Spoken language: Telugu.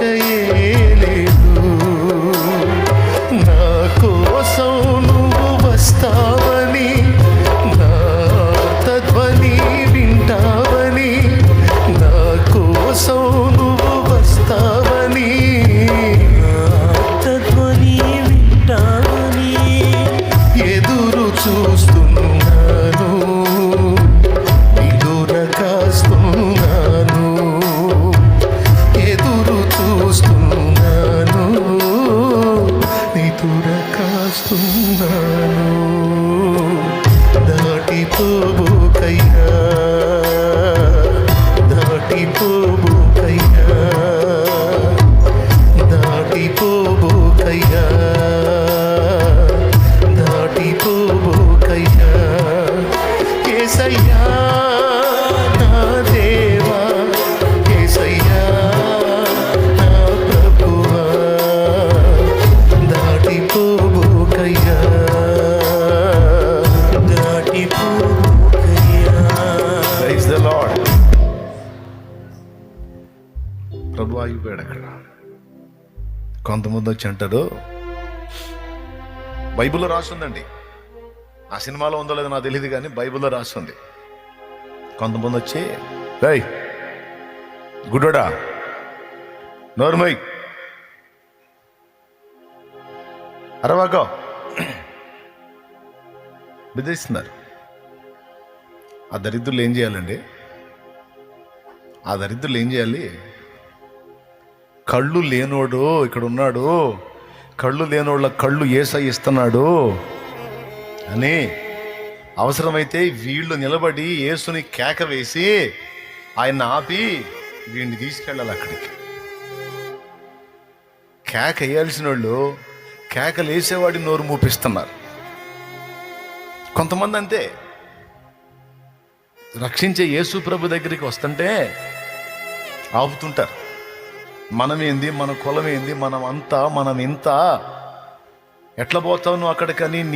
ఆశయే తురకాస్తున్నాను దాటిపోబోకయ్యా. దాటిపోబోకయ్యా. ప్రభు ఆగిపోయాడు అక్కడ కొంతమంది వచ్చి అంటారు బైబిల్లో రాసిందండి. ఆ సినిమాలో ఉందో లేదో నాకు తెలియదు కానీ బైబిల్లో రాస్తుంది కొంతమంది వచ్చి రై గుడ్డోడా నోర్మై అరవాకో బెదిరిస్తున్నారు. ఆ దరిద్రులు ఏం చేయాలండి? ఆ దరిద్రులు ఏం చేయాలి? కళ్ళు లేనోడు ఇక్కడ ఉన్నాడు కళ్ళు లేనోళ్ళ కళ్ళు ఏసై ఇస్తున్నాడు. అని అవసరమైతే వీళ్ళు నిలబడి యేసుని కేక వేసి ఆయన ఆపి వీడిని తీసుకెళ్ళాలి అక్కడికి. కేక వేయాల్సిన వాళ్ళు కేకలు వేసేవాడి నోరు మూపిస్తున్నారు. కొంతమంది అంతే. రక్షించే యేసు ప్రభు దగ్గరికి వస్తుంటే ఆపుతుంటారు. మనమేంది? మన కులమేంది? మనం అంతా మనం ఇంత. ఎట్లా పోతావు నువ్వు అక్కడికని? నీ